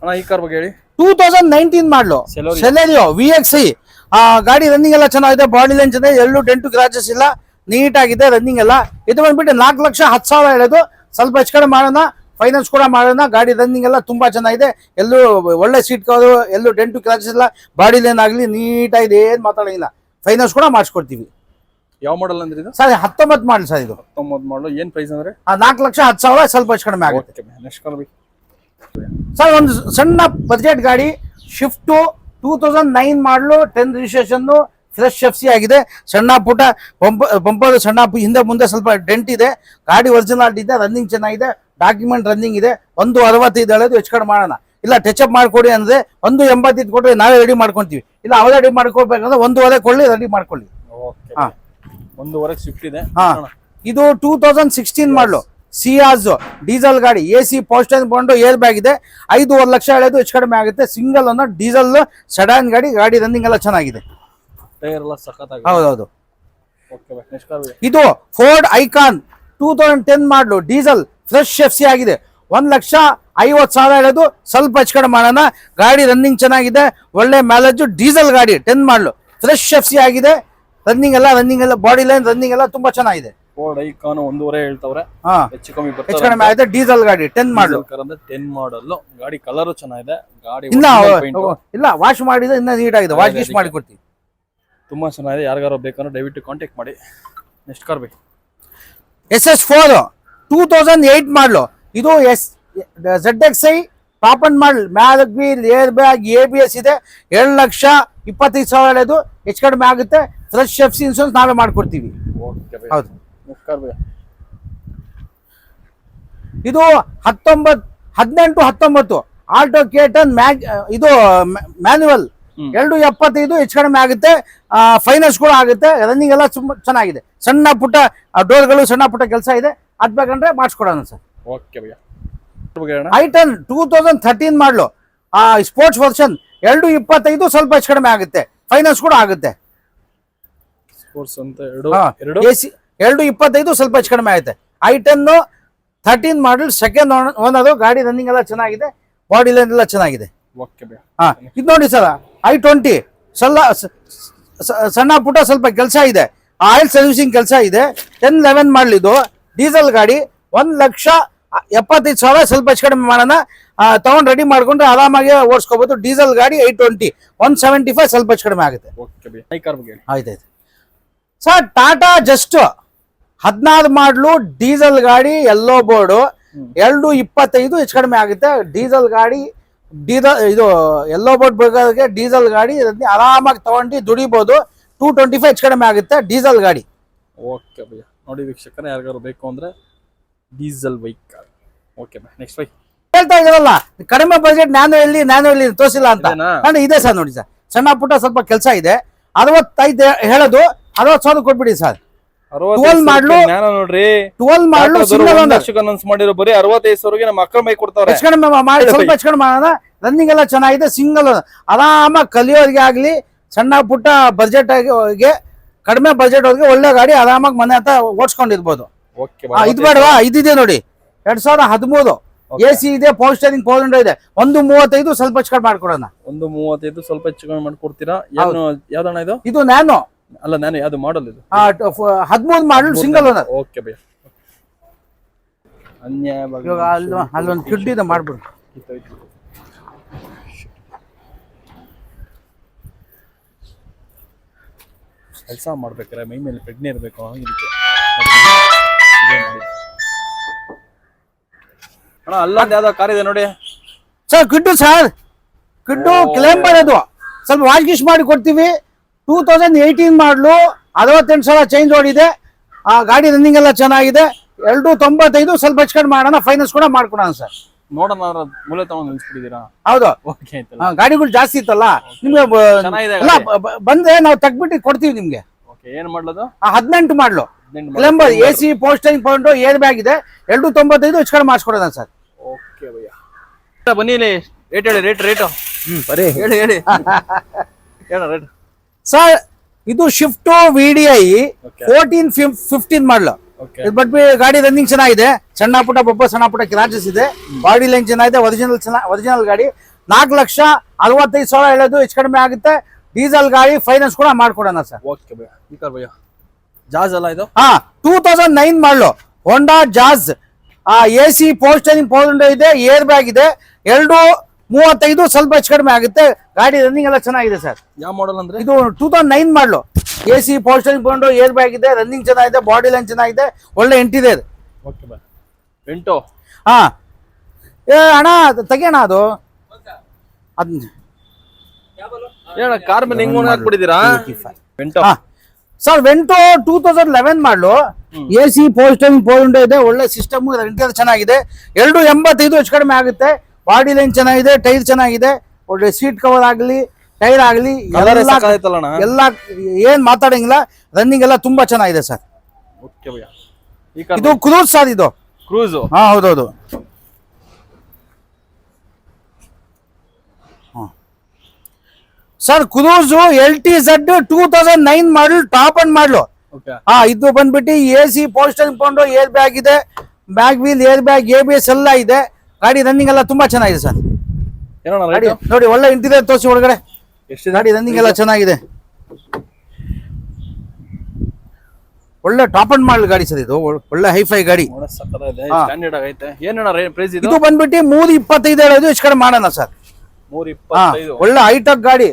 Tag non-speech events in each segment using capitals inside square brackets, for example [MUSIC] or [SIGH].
ಅಣ್ಣ ಈ ಕಾರ್ ಬಗ್ಗೆ ಹೇಳಿ. Two thousand nineteen model. Celerio V X I ಗಾಡಿ ರನ್ನಿಂಗ್ ಎಲ್ಲ ಚೆನ್ನಾಗಿದೆ ಬಾಡಿ ಲೈನ್ ಚೆನ್ನಾಗಿದೆ ಎಲ್ಲೂ ಡೆಂಟು ಗ್ರಾಚಸ್ ಇಲ್ಲ ನೀಟ್ ಆಗಿದೆ ರನ್ನಿಂಗ್ ಎಲ್ಲ. ಇದು ಬಂದ್ಬಿಟ್ಟು ನಾಲ್ಕು ಲಕ್ಷ ಹತ್ತು ಸಾವಿರ ಹೇಳೋದು ಸ್ವಲ್ಪ ಹೆಚ್ಚು ಕಡೆ ಮಾಡೋಣ ಫೈನಾನ್ಸ್ ಕೂಡ ಮಾಡೋಣ ಗಾಡಿ ರನ್ನಿಂಗ್ ಎಲ್ಲ ತುಂಬಾ ಚೆನ್ನಾಗಿದೆ. ಎಲ್ಲೂ ಒಳ್ಳೆ ಸೀಟ್ ಕವರು ಎಲ್ಲೂ ಡೆಂಟು ಕ್ರಾಚಸ್ ಇಲ್ಲ ಬಾಡಿ ಲೈನ್ ಆಗಲಿ ನೀಟಾಗಿದೆ ಏನು ಮಾತಾಡೋಂಗಿಲ್ಲ ಫೈನಾನ್ಸ್ ಕೂಡ ಮಾಡಿಸ್ಕೊಡ್ತೀವಿ. ಯಾವ ಮಾಡಲ್ ಅಂದ್ರೆ ಇದು? ಸರ್ ಹತ್ತೊಂಬತ್ತು ಮಾಡಲ್ ಸರ್ ಇದು. ಹತ್ತೊಂಬತ್ತು ಮಾಡಲು. ಏನು ಪ್ರೈಸ್ ಅಂದ್ರೆ? ನಾಲ್ಕು ಲಕ್ಷ ಹತ್ತು ಸಾವಿರ ಸ್ವಲ್ಪ ಹೆಚ್ಚು ಕಡಿಮೆ ಆಗುತ್ತೆ. ನೆಕ್ಸ್ಟ್ ಸರ್ ಒಂದು ಸಣ್ಣ ಬಜೆಟ್ ಗಾಡಿ Swift two thousand nine model ten registration fresh F C ಆಗಿದೆ. ಸಣ್ಣ ಪುಟ್ಟ ಬಂಪ ಬಂಪರ್ ಸಣ್ಣ ಹಿಂದೆ ಮುಂದೆ ಸ್ವಲ್ಪ ಡೆಂಟ್ ಇದೆ. ಗಾಡಿ ಒರಿಜಿನಾಲ್ಟಿ ಇದೆ ರನ್ನಿಂಗ್ ಚೆನ್ನಾಗಿದೆ. ಡಾಕ್ಯುಮೆಂಟ್ ರನ್ನಿಂಗ್ ಇದೆ. ಒಂದು ಅರವತ್ತೈದು ಹೇಳೋದು ಹೆಚ್ಚು ಕಡಿಮೆ ಮಾಡೋಣ. ಇಲ್ಲ ಟಚ್ ಅಪ್ ಮಾಡ್ಕೊಡಿ ಅಂದರೆ ಒಂದು ಎಂಬತ್ತೈದು ಕೊಟ್ಟರೆ ನಾವೇ ರೆಡಿ ಮಾಡ್ಕೊಂತೀವಿ. ಇಲ್ಲ ಅವರೇ ರೆಡಿ ಮಾಡ್ಕೊಳ್ಬೇಕಂದ್ರೆ ಒಂದೂವರೆ ಕೊಳ್ಳಿ ರೆಡಿ ಮಾಡ್ಕೊಳ್ಳಿ. ಓಕೆ. ಹಾ. ಒಂದೂವರೆಗೆ ಶಿಫ್ಟ್ ಇದೆ. ಹಾಂ. ಇದು two thousand sixteen model. Ciaz diesel ಗಾಡಿ ಎ ಸಿ ಪೋಸ್ಟನ್ ಬಂಡು ಏರ್ ಬ್ಯಾಗ್ ಇದೆ ಐದೂವರೆ ಲಕ್ಷ ಹೇಳೋದು ಹೆಚ್ಚು ಕಡಿಮೆ ಆಗುತ್ತೆ. ಸಿಂಗಲ್ ಅನ್ನ ಡೀಸೆಲ್ ಸಡಾನ್ ಗಾಡಿ ಗಾಡಿ ರನ್ನಿಂಗ್ ಎಲ್ಲ ಚೆನ್ನಾಗಿದೆ. ಹೌದೌದು. ಇದು. Ford Ikon two thousand ten model diesel fresh F C ಆಗಿದೆ. ಒಂದು ಲಕ್ಷ ಐವತ್ತು ಸಾವಿರ ಹೇಳೋದು ಸ್ವಲ್ಪ ಹೆಚ್ಚು ಕಡೆ ಮಾಡೋಣ. ಗಾಡಿ ರನ್ನಿಂಗ್ ಚೆನ್ನಾಗಿದೆ. ಒಳ್ಳೆ ಮ್ಯಾಲೇಜು ಡೀಸೆಲ್ ಗಾಡಿ ten model fresh F C ಆಗಿದೆ. ರನ್ನಿಂಗ್ ಎಲ್ಲ ರನ್ನಿಂಗ್ ಎಲ್ಲ ಬಾಡಿ ಲೈನ್ ರನ್ನಿಂಗ್ ಎಲ್ಲ ತುಂಬಾ ಚೆನ್ನಾಗಿದೆ. ಫೋರ್ಡ್ ಐಕಾನ್ ಒಂದೂವರೆ ಹೇಳ್ತವ್ರೆ. ಹಾ. ಹೆಚ್ಚು ಕಮ್ಮಿ ಹೆಚ್ಚು ಕಡಿಮೆ ಆಗಿದೆ ಡೀಸೆಲ್ ಗಾಡಿ ಟೆನ್ ಮಾಡಲು ಅಂದ್ರೆ ಟೆನ್ ಮಾಡಲ್ ಗಾಡಿ ಕಲರ್ ಚೆನ್ನಾಗಿದೆ. ಗಾಡಿ ಇಲ್ಲ ವಾಶ್ ಮಾಡಿದ್ರೆ ಇನ್ನ ನೀಟ್ ಆಗಿದೆ. ವಾಶ್ ಗೀಶ್ ಮಾಡಿ ಕೊಡ್ತೀವಿ ತುಂಬಾ ಚೆನ್ನಾಗಿದೆ. ಯಾರಿಗಾರು ಬೇಕಂದ್ರೆ ದಯವಿಟ್ಟು ಕಾಂಟ್ಯಾಕ್ಟ್ ಮಾಡಿ. ನೆಕ್ಸ್ಟ್ ಕಾರ್ ಬೇಕು S S four two thousand eight model ಇದು S Z X I top end model mag B air bag A B S ಇದೆ. ಎರಡು ಲಕ್ಷ ಇಪ್ಪತ್ತೈದು ಸಾವಿರ ಹೆಚ್ಚು ಕಡಿಮೆ ಆಗುತ್ತೆ. ಫ್ರೆಶ್ ಎಫ್ ಸಿ ಇನ್ಸೂರೆನ್ಸ್ ನಾವೇ ಮಾಡ್ಕೊಡ್ತೀವಿ. ಓಕೆ ಹೌದು. ನೆಕ್ಸ್ಟ್ ಕಾರ್ ಬೇಕು ಇದು ಹತ್ತೊಂಬತ್ ಹದಿನೆಂಟು ಹತ್ತೊಂಬತ್ತು. ಆಲ್ಟೋ ಕೇಟನ್ ಮ್ಯಾಗ್ ಇದು ಮ್ಯಾನ್ಯುವಲ್. ಎರಡು ಎಪ್ಪತ್ತೈದು ಹೆಚ್ಚು ಕಡಿಮೆ ಆಗುತ್ತೆ. ಫೈನಾನ್ಸ್ ಕೂಡ ಆಗುತ್ತೆ. ರನ್ನಿಂಗ್ ಎಲ್ಲ ತುಂಬಾ ಚೆನ್ನಾಗಿದೆ. ಸಣ್ಣ ಪುಟ್ಟ ಡೋರ್ಗಳು ಸಣ್ಣ ಪುಟ್ಟ ಕೆಲಸ ಇದೆ. ಅದ್ ಬೇಕಂದ್ರೆ ಮಾಡಿಸ್ಕೊಡೋಣ sir. Okay bhaiya. I ten two thousand thirteen model. Sports version ಎರಡು ಇಪ್ಪತ್ತೈದು ಸ್ವಲ್ಪ ಹೆಚ್ಚು ಕಡಿಮೆ ಆಗುತ್ತೆ. ಫೈನಾನ್ಸ್ ಕೂಡ ಆಗುತ್ತೆ. ಸ್ಪೋರ್ಟ್ಸ್ ಅಂತ ಎರಡು ಹಾ, ಎರಡು ಇಪ್ಪತ್ತೈದು ಸ್ವಲ್ಪ ಹೆಚ್ಚು ಕಡಿಮೆ ಆಗೈತೆ I ten thirteen model second owner ಗಾಡಿ ರನ್ನಿಂಗ್ ಎಲ್ಲ ಚೆನ್ನಾಗಿದೆ ಬಾಡಿ ಲೈನ್ ಎಲ್ಲ ಚೆನ್ನಾಗಿದೆ. ಹಾ ಇದು ನೋಡಿ ಸರ್ ಐ ಟ್ವೆಂಟಿ ಸಲ್ಲ ಸಣ್ಣ ಪುಟ್ಟ ಸ್ವಲ್ಪ ಕೆಲಸ ಇದೆ. ಆಯಿಲ್ ಸರ್ವಿಸಿಂಗ್ ಕೆಲಸ ಇದೆ. ಟೆನ್ ಲೆವೆನ್ ಮಾಡಲಿದ್ದು ಡೀಸೆಲ್ ಗಾಡಿ ಒಂದು ಲಕ್ಷ ಎಪ್ಪತ್ತೈದು ಸಾವಿರ ಸ್ವಲ್ಪ ಹೆಚ್ಚು ಕಡಿಮೆ ಮಾಡೋಣ. ತಗೊಂಡು ರೆಡಿ ಮಾಡ್ಕೊಂಡ್ರೆ ಆರಾಮಾಗಿ ಓಡಿಸ್ಕೋಬಹುದು ಡೀಸೆಲ್ ಗಾಡಿ I twenty one seventy five ಸ್ವಲ್ಪ ಹೆಚ್ಚು ಕಡಿಮೆ ಆಗುತ್ತೆ. ಆಯ್ತಾಯ್ತು. ಸರ್ ಟಾಟಾ ಜಸ್ಟ್ ಹದಿನಾರು ಮಾಡಲು ಡೀಸೆಲ್ ಗಾಡಿ ಎಲ್ಲೋ ಬೋರ್ಡು. ಎರಡು ಇಪ್ಪತ್ತೈದು ಹೆಚ್ಚು ಕಡಿಮೆ ಆಗುತ್ತೆ. ಡೀಸೆಲ್ ಗಾಡಿ ಡೀಸೆಲ್ ಇದು ಎಲ್ಲೋ ಬೋರ್ಡ್ ಬೇಕಾದ್ರೆ ಡೀಸೆಲ್ ಗಾಡಿ ಆರಾಮಾಗಿ ತಗೊಂಡು ದುಡಿಬೋದು. ಟೂ ಟ್ವೆಂಟಿ ಫೈವ್ ಹೆಚ್ಚು ಕಡಿಮೆ ಆಗುತ್ತೆ ಡೀಸೆಲ್ ಗಾಡಿ. ಓಕೆ ಭಯ್ಯ. ನೋಡಿ ವೀಕ್ಷಕರೇ ಯಾರಿಗಾರು ಬೇಕು ಅಂದ್ರೆ diesel bike okay next bike ಹೇಳ್ತಾ ಇದ್ದಾರಲ್ಲ ಕಡಿಮೆ ಬಜೆಟ್ ನಾನು ಎಲ್ಲಿ ನಾನು ಎಲ್ಲಿ ತೋರಿಸಿಲ್ಲ ಅಂತ? ನಾನು ಇದೆ ಸರ್ ನೋಡಿ ಸರ್. ಸಣ್ಣ ಪುಟ್ಟ ಸ್ವಲ್ಪ ಕೆಲಸ ಇದೆ. ಅರವತ್ತೈದು ಹೇಳೋದು ಅರವತ್ತು ಸಾವಿರ ಕೊಟ್ಬಿಡಿ ಸರ್. ಮಾಡ್ಲು- ಜ್ಞಾನ ನೋಡ್ರಿ. ಟ್ವೆಲ್ ಮಾಡಲು ಸಿಂಗಲ್ ಒಂದ್ ಒಂದು ವರ್ಷಕ್ಕೆ ಅನೌನ್ಸ್ ಮಾಡಿರೋ ಬರೀ ಅರವತ್ತೈದು ಸಾವಿರಗೆ ನಮ್ಮ ಅಕ್ರಮ ಬೈಕ್ ಕೊಡ್ತಾವ್ರೆ. ಹೆಚ್ಚು ಕಡಿಮೆ ಮಾಡಿ ಹೇಳು ಸ್ವಲ್ಪ ಬೈ. ಹೆಚ್ಚು ಮಾಡೋಣ. ರನ್ನಿಂಗ್ ಎಲ್ಲ ಚೆನ್ನಾಗಿದೆ ಸಿಂಗಲ್ ಆರಾಮಾಗಿ ಕಲಿಯೋರಿಗೆ ಆಗ್ಲಿ ಸಣ್ಣ ಪುಟ್ಟ ಬಜೆಟ್ ಆಗಿ ಕಡಿಮೆ ಬಜೆಟ್ ಅವ್ರಿಗೆ ಒಳ್ಳೆ ಗಾಡಿ ಆರಾಮಾಗಿ ಮನೆ ಹತ್ರ ಓಡಿಸ್ಕೊಂಡಿರ್ಬೋದು. ಇದು ಬೇಡವಾ? ಇದಿದೆ ನೋಡಿ. ಎರಡ್ ಸಾವಿರದ ಹದಿಮೂರು. ಎ ಸಿ ಇದೆ ಪವರ್ ಸ್ಟೇರಿಂಗ್ ಪವರ್ ವಿಂಡೋ ಇದೆ. ಒಂದು ಮೂವತ್ತೈದು ಸ್ವಲ್ಪ ಹೆಚ್ಚು ಕಡಿಮೆ ಮಾಡ್ಕೊಡೋಣ. ಒಂದು ಮೂವತ್ತೈದು ಸ್ವಲ್ಪ ಹೆಚ್ಚು ಕಡಿಮೆ ಮಾಡ್ಕೊಡ್ತೀರಾ? ಯಾವ್ದಣ್ಣ ಇದು? ಇದು ನಾನು ಅಲ್ಲ ನಾನು ಯಾವ್ದು ಮಾಡಲ್ ಇದು? ಹದಿಮೂರು ಮಾಡಲ್ ಸಿಂಗಲ್ ಓನರ್ ಓಕೆ ಭಯ. ಅನ್ಯಾಯ ಇವಾಗ ಅಲ್ಲಿ ಅಲ್ಲೊಂದು ಕಿಡ್ಡಿದ ಮಾಡ್ಬಿಡು. ಕೆಲಸ ಮಾಡ್ಬೇಕಾರೆ ಮೈ ಮೇಲೆ ಪ್ರಜ್ಞೆ ಇರಬೇಕು ಇದಕ್ಕೆ. ಅಣ್ಣ ಅಲ್ಲೊಂದು ಯಾವ್ದೋ ಕಾರ್ ಇದೆ ನೋಡಿ. ಸರ್ ಕಿಡ್ಡು ಸರ್. ಕಿಡ್ಡು ಕ್ಲೇಮ್ ಮಾಡೋದು. ಸ್ವಲ್ಪ ವಾಶ್ ಮಾಡಿ ಕೊಡ್ತೀವಿ. ಟೂ ತೌಸಂಡ್ ಏಯ್ಟೀನ್ ಮಾಡಲು ಅರವತ್ತೆಂಟು ಸಲ ಚೇಂಜ್ ಓಡಿದೆ. ಆ ಗಾಡಿ ರನ್ನಿಂಗ್ ಎಲ್ಲ ಚೆನ್ನಾಗಿದೆ. ಎರಡು ತೊಂಬತ್ತೈದು ಸ್ವಲ್ಪ ಹೆಚ್ಕೊಂಡು ಮಾಡೋಣ ಫೈನಾನ್ಸ್ ಕೂಡ ಮಾಡ್ಕೊಡೋಣ ಸರ್. ನೋಡೋಣ ಅವ್ರ ಮೂಲೆ ತಗೊಂಡು ನಿಲ್ಸ್ಬಿಟ್ಟಿದ್ದೀರಾ? ಹೌದು. ಓಕೆ ಗಾಡಿಗಳು ಜಾಸ್ತಿ ಇತ್ತಲ್ಲ? ನಿಮ್ಗೆ ಎಲ್ಲ ಬಂದ್ರೆ ನಾವು ತಗ್ಬಿಟ್ಟು ಕೊಡ್ತೀವಿ ನಿಮ್ಗೆ. ಓಕೆ ಏನ್ ಮಾಡ್ಲದು? ಆ ಹದಿನೆಂಟು ಮಾಡ್ಲು. ಕ್ಲೇಂಬರ್ ಎ ಸಿ ಪೋಸ್ಟಿಂಗ್ ಪಾಯಿಂಟ್ ಏರ್ ಬ್ಯಾಗ್ ಇದೆ. ಎರಡು ತೊಂಬತ್ತೈದು ಹೆಚ್ಚು ಕಡಿಮೆ ಮಾಡಿಸ್ಕೊಡೋಣ ಸರ್. ಓಕೆ ಭಯ್ಯ. ಬನ್ನಿ ಇಲ್ಲಿ. ರೇಟ್ ಹೇಳಿ ರೇಟ್ ರೇಟು ಹ್ಮ್ ಬರೀ. ಹೇಳಿ ಹೇಳಿ. [LAUGHS] ಹೇಳ ರೇಟ್ ಸರ್ ಇದು Swift V D I. Fourteen fifteen model but ಗಾಡಿ ರನ್ನಿಂಗ್ ಚೆನ್ನಾಗಿದೆ. ಸಣ್ಣ ಪುಟ್ಟ ಬೊಬ್ಬ ಸಣ್ಣ ಪುಟ್ಟ ಕ್ರಾಚಸ್ ಇದೆ. ಬಾಡಿ ಲೈನ್ ಚೆನ್ನಾಗಿದೆ ಒರಿಜಿನಲ್ ಚೆನ್ನಾಗಿ ಒರಿಜಿನಲ್ ಗಾಡಿ. ನಾಲ್ಕು ಲಕ್ಷ ಅರವತ್ತೈದು ಸಾವಿರ ಹೇಳೋದು ಹೆಚ್ಚು ಕಡಿಮೆ ಆಗುತ್ತೆ. ಡೀಸೆಲ್ ಗಾಡಿ ಫೈನಾನ್ಸ್ ಕೂಡ ಮಾಡ್ಕೊಡೋಣ ಸರ್. ಓಕೆ ಭಯ್ಯ. ಜಾಜ್ ಅಲ್ಲ ಇದು? ಹಾ two thousand nine model Honda Jazz A C ಪೋಸ್ಟರಿಂಗ್ ಪೌಂಡ್ ಇದೆ ಏರ್ ಬ್ಯಾಗ್ ಇದೆ. ಎರಡು ಮೂವತ್ತೈದು ಸ್ವಲ್ಪ ಹೆಚ್ಚು ಕಡಿಮೆ ಆಗುತ್ತೆ. ಗಾಡಿ ರನ್ನಿಂಗ್ ಎಲ್ಲ ಚೆನ್ನಾಗಿದೆ ಸರ್. ಯಾವ ಮಾಡಲ್ ಅಂದ್ರೆ? ಇದು two thousand nine model. A C ಬಂದು ಏರ್ ಬ್ಯಾಗ್ ಇದೆ ರನ್ನಿಂಗ್ ಚೆನ್ನಾಗಿದೆ ಬಾಡಿ ಲೈನ್ ಚೆನ್ನಾಗಿದೆ ಒಳ್ಳೆ ಇಂಟೀರಿಯರ್ ಓಕೆ ಬಾ ವೆಂಟೋ ಹಾ. ಏ ಅಣ್ಣ ತೆಗಿಯೋಣ ಅದು. ಅದ್ ಏನ ಕಾರ್ ಮೇಲೆ ಹೆಂಗ್ ಹಾಕ್ಬಿಟ್ಟಿದ್ದೀರಾ ವೆಂಟೋ ಹಾ. Sir Vento two thousand eleven model. A C ಪೋಸ್ಟರಿಂಗ್ ಪೋಲ್ಡ್ ಇದೆ ಒಳ್ಳೆ ಸಿಸ್ಟಮ್ ಇಂಟೀರಿಯರ್ ಚೆನ್ನಾಗಿದೆ. ಎರಡು ಎಂಬತ್ತೈದು ಹೆಚ್ಚು ಕಡಿಮೆ ಆಗುತ್ತೆ. ಬಾಡಿ ಲೈನ್ ಚೆನ್ನಾಗಿದೆ ಟೈರ್ ಚೆನ್ನಾಗಿದೆ. ಒಳ್ಳೆ ಸೀಟ್ ಕವರ್ ಆಗಲಿ ಟೈರ್ ಆಗಲಿ ಎಲ್ಲ ಏನ್ ಮಾತಾಡಂಗಿಲ್ಲ ರನ್ನಿಂಗ್ ಎಲ್ಲ ತುಂಬಾ ಚೆನ್ನಾಗಿದೆ ಸರ್ ಇದು ಕ್ರೂಸ್ ಸರ್ ಇದು. ಕ್ರೂಸ್ ಹಾ ಹೌದೌದು. Sir Cruze L T Z two thousand nine model top end model ಹಾ ಇದು ಬಂದ್ಬಿಟ್ಟು ಎ ಸಿ ಪೋಸ್ಟರ್ ಕೊಂಡು ಏರ್ ಬ್ಯಾಗ್ ಇದೆ. Bag wheel air bag A B S ಎಲ್ಲ ಇದೆ. ಗಾಡಿ ರನ್ನಿಂಗ್ ಎಲ್ಲ ತುಂಬಾ ಚೆನ್ನಾಗಿದೆ ಸರ್ ಗಾಡಿ ನೋಡಿ ಒಳ್ಳೆ ಇಂಟಿದೆ ತೋರಿಸಿ ಒಳಗಡೆ. ಎಷ್ಟು ಗಾಡಿ ರನ್ನಿಂಗ್ ಚೆನ್ನಾಗಿದೆ. ಒಳ್ಳೆ ಟಾಪ್ ಅಂಡ್ ಮಾಡಲ್ ಗಾಡಿ ಸರ್ ಇದು. ಒಳ್- ಒಳ್ಳೆ ಹೈಫೈ ಗಾಡಿ. ಸ್ಟ್ಯಾಂಡರ್ಡ್ ಆಗೈತೆ. ಏನಣ್ಣ ಪ್ರೈಸ್ ಇದು? ಇದು ಬಂದ್ಬಿಟ್ಟು ಮೂರು ಇಪ್ಪತ್ತೈದು ಹೇಳೋದು ಇಷ್ಟು ಕಡೆ ಮಾಡೋಣ ಸರ್. ಮೂರ್ ಇಪ್ಪತ್ತೈದು. ಒಳ್ಳೆ ಹೈಟೆಕ್ ಗಾಡಿ.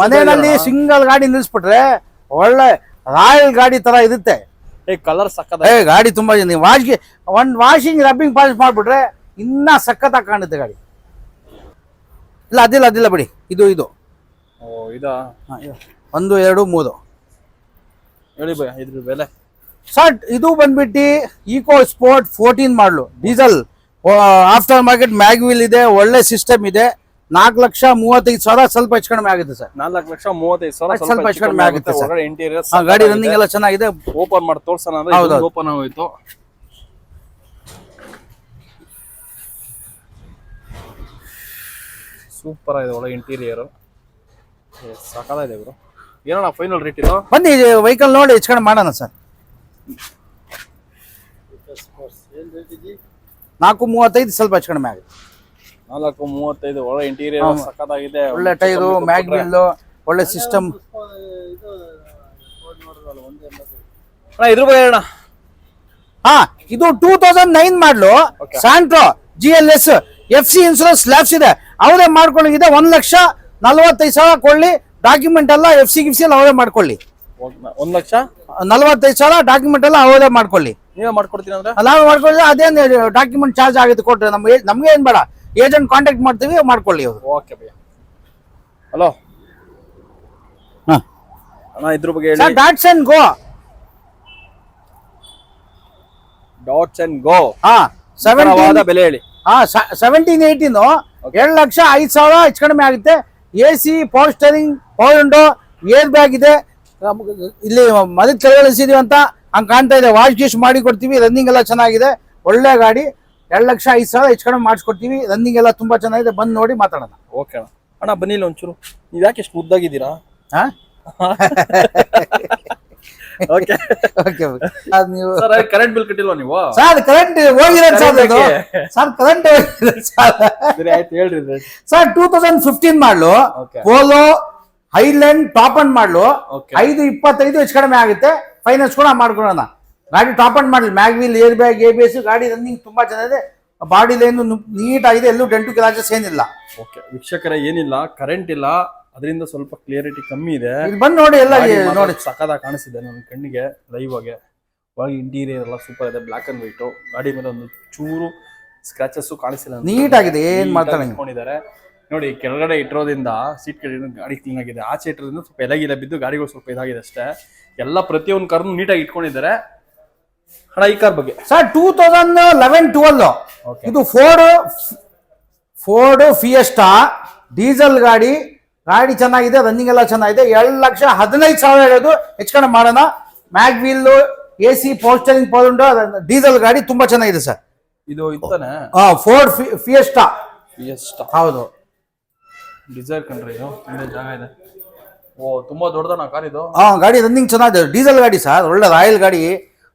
ಮನೆಯಲ್ಲಿ ಸಿಂಗಲ್ ಗಾಡಿ ನಿಲ್ಲಿಸ್ಬಿಟ್ರೆ ಒಳ್ಳೆ ರಾಯಲ್ ಗಾಡಿ ತರ ಇರುತ್ತೆ. ಕಲರ್ ಸಕ್ಕತ್ ಗಾಡಿ ತುಂಬಾ ವಾಶ್ಗೆ ಒಂದ್ ವಾಷಿಂಗ್ ರಬ್ಬಿಂಗ್ ಪಾಲಿಶ್ ಮಾಡ್ಬಿಟ್ರೆ ಇನ್ನ ಸಖತ್ತಾಗಿ ಕಾಣುತ್ತೆ ಗಾಡಿ. ಇಲ್ಲ ಅದಿಲ್ಲ ಅದಿಲ್ಲ ಬಿಡಿ. ಇದು ಇದು. ಓ ಇದಾ? ಹಾ, ಇದು. ಒಂದು ಎರಡು ಮೂರು. ಹೇಳಿ ಭಯ ಇದ್ರ ಬೆಲೆ. ಸರ್ ಇದು ಬಂದ್ಬಿಟ್ಟು EcoSport fourteen model. Diesel aftermarket mag wheel ಇದೆ ಒಳ್ಳೆ ಸಿಸ್ಟಮ್ ಇದೆ. ನಾಲ್ಕು ಲಕ್ಷ ಮೂವತ್ತೈದು ಸಾವಿರ ಸ್ವಲ್ಪ ಹೆಚ್ಚು ಕಡಿಮೆ ಆಗುತ್ತೆ ಸರ್. ನಾಲ್ಕು ಲಕ್ಷ ಮೂವತ್ತೈದು ಸಾವಿರ ಸ್ವಲ್ಪ ಹೆಚ್ಚು ಕಡಿಮೆ ಆಗುತ್ತೆ ಸರ್. ಇಂಟೀರಿಯರ್ ಗಾಡಿ ರನ್ನಿಂಗ್ ಎಲ್ಲ ಚೆನ್ನಾಗಿದೆ. ಓಪನ್ ಮಾಡಿ ತೋರ್ಸೋಣ ಅಂದ್ರೆ. ಓಪನ್ ಆಗೋಯ್ತು. ಸೂಪರ್ ಆಗಿದೆ ಒಳ್ಳೆ ಇಂಟೀರಿಯರ್. ಇದೆ ಬ್ರೋ. ಏನಣ್ಣ ಫೈನಲ್ ರೇಟ್ ಇದು? ಬನ್ನಿ ವೆಹಿಕಲ್ ನೋಡಿ ಹೆಚ್ಕೊಂಡು ಮಾಡೋಣ ಸರ್. ನಾಲ್ಕು ಮೂವತ್ತೈದು ಸ್ವಲ್ಪ ಹೆಚ್ಚು ಕಡಿಮೆ ಆಗುತ್ತೆ. ನಾಲ್ಕು ಮೂವತ್ತೈದು ಒಳ್ಳೆ ಇಂಟೀರಿಯರ್ ಸಕ್ಕತ್ತಾಗಿದೆ ಒಳ್ಳೆ ಟೈರು ಮ್ಯಾಗ್ವಿಲ್ ಒಳ್ಳೆ ಸಿಸ್ಟಮ್ ಅಣ್ಣ ಇದ್ರ ಬಗ್ಗೆ ಹೇಳೋಣ ಹಾ ಇದು two thousand nine model Santro G L S F C insurance lapse ಇದೆ. ಅವರೇ ಮಾಡ್ಕೊಳ್ಳಿಗಿದೆ ಒಂದ್ ಲಕ್ಷ ನಲ್ವತ್ತೈದು ಸಾವಿರ ಕೊಡ್ಲಿ. ಡಾಕ್ಯುಮೆಂಟ್ ಎಲ್ಲ ಎಫ್ ಸಿ ಗಿಫ್ಸಿ ಎಲ್ಲ ಅವರೇ ಮಾಡ್ಕೊಳ್ಳಿ. ಒಂದ್- ಲಕ್ಷ? ನಲವತ್ತೈದು ಸಾವಿರ ಡಾಕ್ಯುಮೆಂಟ್ ಎಲ್ಲ ಅವರೇ ಮಾಡ್ಕೊಳ್ಳಿ. ನೀವೇ ಮಾಡ್ಕೊಡ್ತೀನಿ ಅಂದ್ರೆ? ನಾವು ಮಾಡ್ಕೊಳ್ಳಿ ಅದೇನು ಡಾಕ್ಯುಮೆಂಟ್ ಚಾರ್ಜ್ ಆಗುತ್ತೆ ಕೊಟ್ಟರೆ ನಮ್ಗೆ ನಮ್ಗೆ ಏನ್ ಬೇಡ. ಏಜೆಂಟ್ ಕಾಂಟ್ಯಾಕ್ಟ್ ಮಾಡ್ತೀವಿ ಮಾಡ್ಕೊಳ್ಳಿ ಅವರು. ಓಕೆ ಭಯ್ಯ. ಹಲೋ ಅಣ್ಣ ಇದ್ರ ಬಗ್ಗೆ ಹೇಳಿ. Datsun Go Datsun Go ಹಾ ಸೆವೆಂಟೀನ್ ಬೆಲೆ ಹೇಳಿ. ಹಾ ಸೆವೆಂಟೀನ್ ಏಯ್ಟೀನ್ ಎರಡು ಲಕ್ಷ ಐದು ಸಾವಿರ ಹೆಚ್ಚು ಕಡಿಮೆ ಆಗುತ್ತೆ. A C power steering power window air bag ಇದೆ. ಇಲ್ಲಿ ಮನೆ ಕೆಳಗಿಳಿಸಿದೀವಿ ಅಂತ ಹಂಗೆ ಕಾಣ್ತಾ ಇದೆ. ವಾಶ್ ಗೀಶ್ ಮಾಡಿ ಕೊಡ್ತೀವಿ. ರನ್ನಿಂಗ್ ಎಲ್ಲ ಚೆನ್ನಾಗಿದೆ. ಒಳ್ಳೆ ಗಾಡಿ. ಎರಡು ಲಕ್ಷ ಐದು ಸಾವಿರ ಹೆಚ್ಚು ಕಡಿಮೆ ಮಾಡಿಸ್ಕೊಡ್ತೀವಿ. ರನ್ನಿಂಗ್ ಎಲ್ಲ ತುಂಬ ಚೆನ್ನಾಗಿದೆ. ಬಂದು ನೋಡಿ ಮಾತಾಡೋಣ. ಓಕೆ ಅಣ್ಣ. ಅಣ್ಣ ಬನ್ನಿ ಇಲ್ಲಿ ಒಂಚೂರು. ನೀವು ಯಾಕೆ ಎಷ್ಟು ಮುದ್ದಾಗಿದ್ದೀರಾ? ಹಾ? [LAUGHS] ಓಕೆ ಓಕೆ [LAUGHS] ಅದು ನೀವು ಸರ್ ಕರೆಂಟ್ ಬಿಲ್ ಕಟ್ಟಿಲ್ವಾ ನೀವು? ಸರ್ ಕರೆಂಟ್ ಹೋಗಿರೋದು ಸರ್ ಅದು. ಸರ್ ಕರೆಂಟ್ ಹೋಗಿದೆ ಸರ್. ಸರಿ ಆಯ್ತು ಹೇಳ್ರಿ. Sir. Two thousand fifteen model. Polo highline top end model. ಐದು ಇಪ್ಪತ್ತೈದು ಹೆಚ್ಚು ಕಡಿಮೆ ಆಗುತ್ತೆ. ಫೈನಾನ್ಸ್ ಕೂಡ ಮಾಡ್ಕೊಳ್ಳೋಣ ಗಾಡಿ top end model. Mag wheel air bag A B S ಗಾಡಿ ರನ್ನಿಂಗ್ ತುಂಬಾ ಚೆನ್ನಾಗಿದೆ. ಬಾಡಿ ಲೈನ್ ನೀಟ್ ಆಗಿದೆ ಎಲ್ಲೂ ಡೆಂಟು ಕ್ರಾಚಸ್ ಏನಿಲ್ಲ. ಓಕೆ ವೀಕ್ಷಕರ ಏನಿಲ್ಲ. ಕರೆಂಟ್ ಇಲ್ಲ. ಅದರಿಂದ ಸ್ವಲ್ಪ ಕ್ಲಿಯರಿಟಿ ಕಮ್ಮಿ ಇದೆ. ಬಂದು ನೋಡಿ ಎಲ್ಲ ನೋಡಿ. ಸಖತ್ತಾಗಿ ಕಾಣಿಸ್ತಿದೆ ನನ್ನ ಕಣ್ಣಿಗೆ ಲೈವ್ ಆಗಿ. ಒಳಗೆ ಇಂಟೀರಿಯರ್ ಎಲ್ಲ ಸೂಪರ್ ಇದೆ ಬ್ಲಾಕ್ ಅಂಡ್ ವೈಟು ಗಾಡಿ ಮೇಲೆ ಒಂದು ಚೂರು ಸ್ಕ್ರಾಚಸ್ ಕಾಣಿಸಿಲ್ಲ ನೀಟಾಗಿದೆ ನೀಟ್ ಆಗಿದೆ ಏನು ಇಟ್ಕೊಂಡಿದ್ದಾರೆ. ನೋಡಿ ಕೆಳಗಡೆ ಇಟ್ಟಿರೋದ್ರಿಂದ ಸೀಟ್ ಕೆಳಗಡೆ ಗಾಡಿ ಕ್ಲೀನ್ ಆಗಿದೆ. ಆಚೆ ಇಟ್ಟಿರೋದ್ರಿಂದ ಸ್ವಲ್ಪ ಎಲಗಿಲ್ಲ ಬಿದ್ದು ಗಾಡಿಗಳು ಸ್ವಲ್ಪ ಇದಾಗಿದೆ ಅಷ್ಟೇ. ಎಲ್ಲ ಪ್ರತಿಯೊಂದು ಕಾರ್ನು ನೀಟಾಗಿ ಇಟ್ಕೊಂಡಿದ್ದಾರೆ. ಹಣ ಈ ಕಾರ್ ಬಗ್ಗೆ. Sir two thousand eleven twelve. ಇದು ಫೋರ್ಡ್ ಫೋರ್ಡ್ ಫಿಯಸ್ಟಾ ಡೀಸೆಲ್ ಗಾಡಿ ಗಾಡಿ ಚೆನ್ನಾಗಿದೆ ರನ್ನಿಂಗ್ ಎಲ್ಲ ಚೆನ್ನಾಗಿದೆ. ಎರಡು ಲಕ್ಷ ಹದಿನೈದು ಸಾವಿರ ಹೇಳೋದು ಹೆಚ್ಚು ಕಡಿಮೆ ಮಾಡೋಣ. ಮ್ಯಾಗ್ ವೀಲ್ ಎ ಸಿ ಪೋಸ್ಟರಿಂಗ್ ಪೌಂಡ್ ಡೀಸೆಲ್ ಗಾಡಿ ತುಂಬಾ ಚೆನ್ನಾಗಿದೆ ಸರ್. ಇದು ಇತ್ತಾನೆ? ಫೋರ್ಡ್ ಫಿಯೆಸ್ಟಾ ಫಿಯೆಸ್ಟಾ ಹೌದು. ಡಿಸೈರ್ ಕಂಡ್ರಿ ಇದು? ಜಾಗ ಇದೆ. ಓ ತುಂಬಾ ದೊಡ್ಡದಣ್ಣ ಕಾರ್ ಇದು? ಹಾ ಗಾಡಿ ರನ್ನಿಂಗ್ ಚೆನ್ನಾಗಿದೆ. ಡೀಸೆಲ್ ಗಾಡಿ ಸರ್. ಒಳ್ಳೆ ರಾಯಲ್ ಗಾಡಿ.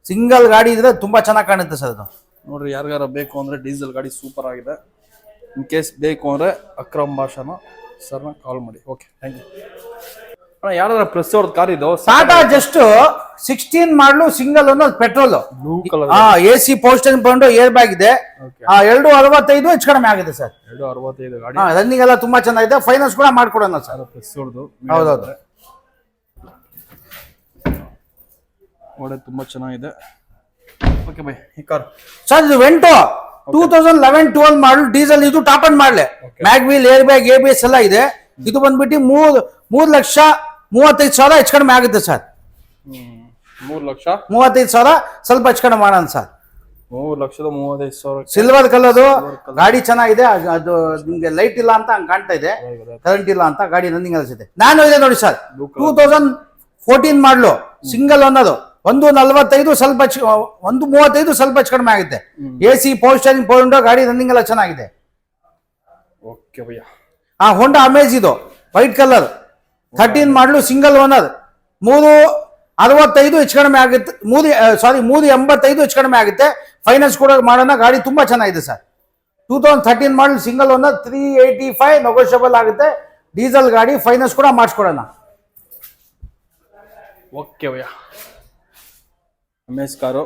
ಸಿಂಗಲ್ ಗಾಡಿ ಇದ್ರೆ ತುಂಬಾ ಚೆನ್ನಾಗಿ ಕಾಣುತ್ತೆ ಸರ್ ಅದು. ನೋಡ್ರಿ ಯಾರಿಗಾರ ಬೇಕು ಅಂದ್ರೆ ಡೀಸೆಲ್ ಗಾಡಿ ಸೂಪರ್ ಆಗಿದೆ. ಇನ್ ಕೇಸ್ ಬೇಕು ಅಂದ್ರೆ ಅಕ್ರಮ್ ಭಾಷಾನ ಸರ್ನ ಕಾಲ್ ಮಾಡಿ. ಓಕೆ ಥ್ಯಾಂಕ್ ಯು ಅಣ್ಣ ಯಾರಾದ್ರ ಪ್ರೆಸ್ ಅವ್ರದ್ದು ಕಾರ್ ಇದು Tata Zest sixteen model single ಒಂದು ಪೆಟ್ರೋಲ್ ಬ್ಲೂ ಕಲರ್ ಹಾ ಎ ಸಿ ಪೋಸ್ಟರ್ ಬಂದು ಏರ್ ಬ್ಯಾಗ್ ಇದೆ ಎರಡು ಅರವತ್ತೈದು ಹೆಚ್ಚು ಕಡಿಮೆ ಆಗಿದೆ ಸರ್ ಎರಡು ಅರವತ್ತೈದು ಗಾಡಿ. ಹಾ ರನ್ನಿಂಗ್ ಎಲ್ಲ ತುಂಬಾ ಚೆನ್ನಾಗಿದೆ. ಫೈನಾನ್ಸ್ ಕೂಡ ಮಾಡ್ಕೊಡೋಣ ಸರ್ ಪ್ರೆಸ್ ಅವ್ರದ್ದು. ಹೌದೌದು. ಗೋಡೆ ತುಂಬಾ ಚೆನ್ನಾಗಿದೆ. ಓಕೆ ಬೈ ಈ ಕಾರ್ ಸರ್ ಇದು Vento two thousand eleven twelve model diesel ಇದು top end model. Mag wheel air bag A B S ಎಲ್ಲ ಇದೆ. ಇದು ಬಂದ್ಬಿಟ್ಟು ಮೂರ್ ಮೂರ್ ಲಕ್ಷ ಮೂವತ್ತೈದು ಸಾವಿರ ಹೆಚ್ಚು ಕಡಿಮೆ ಆಗುತ್ತೆ ಸರ್. ಮೂರ್ ಲಕ್ಷ? ಮೂವತ್ತೈದು ಸಾವಿರ ಸ್ವಲ್ಪ ಹೆಚ್ಚು ಕಡಿಮೆ ಮಾಡೋಣ ಸರ್. ಮೂರು ಲಕ್ಷದ ಮೂವತ್ತೈದು ಸಾವಿರ ಸಿಲ್ವರ್ ಕಲರ್ ಗಾಡಿ ಚೆನ್ನಾಗಿದೆ. ಅದು- ನಿಮ್ಗೆ ಲೈಟ್ ಇಲ್ಲ ಅಂತ ಹಂಗ್ ಕಾಣ್ತಾ ಇದೆ. ಕರೆಂಟ್ ಇಲ್ಲ ಅಂತ ಗಾಡಿ ರನ್ನಿಂಗ್ ಅನಿಸಿದೆ ನಾನು ಇದೆ ನೋಡಿ sir. Two thousand fourteen model single ಅನ್ನೋದು. ಒಂದು ನಲ್ವತ್ತೈದು ಸ್ವಲ್ಪ ಒಂದು ಮೂವತ್ತೈದು ಸ್ವಲ್ಪ ಹೆಚ್ಚು ಕಡಿಮೆ ಆಗುತ್ತೆ. A C power steering power window ಗಾಡಿ ರನ್ನಿಂಗ್ ಎಲ್ಲ ಚೆನ್ನಾಗಿದೆ. ಓಕೆ ಭಯ್ಯ. ಆ ಹೊಂಡಾ ಅಮೇಜ್ ಇದು white colour thirteen model single owner ಮೂರು ಅರವತ್ತೈದು ಹೆಚ್ಚು ಕಡಿಮೆ ಆಗುತ್ತೆ. ಮೂರು ಸಾರಿ ಮೂರು ಎಂಬತ್ತೈದು ಹೆಚ್ಚು ಕಡಿಮೆ ಆಗುತ್ತೆ. ಫೈನಾನ್ಸ್ ಕೂಡ ಮಾಡೋಣ ಗಾಡಿ ತುಂಬಾ ಚೆನ್ನಾಗಿದೆ sir. Two thousand thirteen model single owner three eighty five negotiable ಆಗುತ್ತೆ. ಡೀಸೆಲ್ ಗಾಡಿ ಫೈನಾನ್ಸ್ ಕೂಡ ಮಾಡಿಸ್ಕೊಡೋಣ. ಓಕೆ ಭಯ್ಯ. Amaze car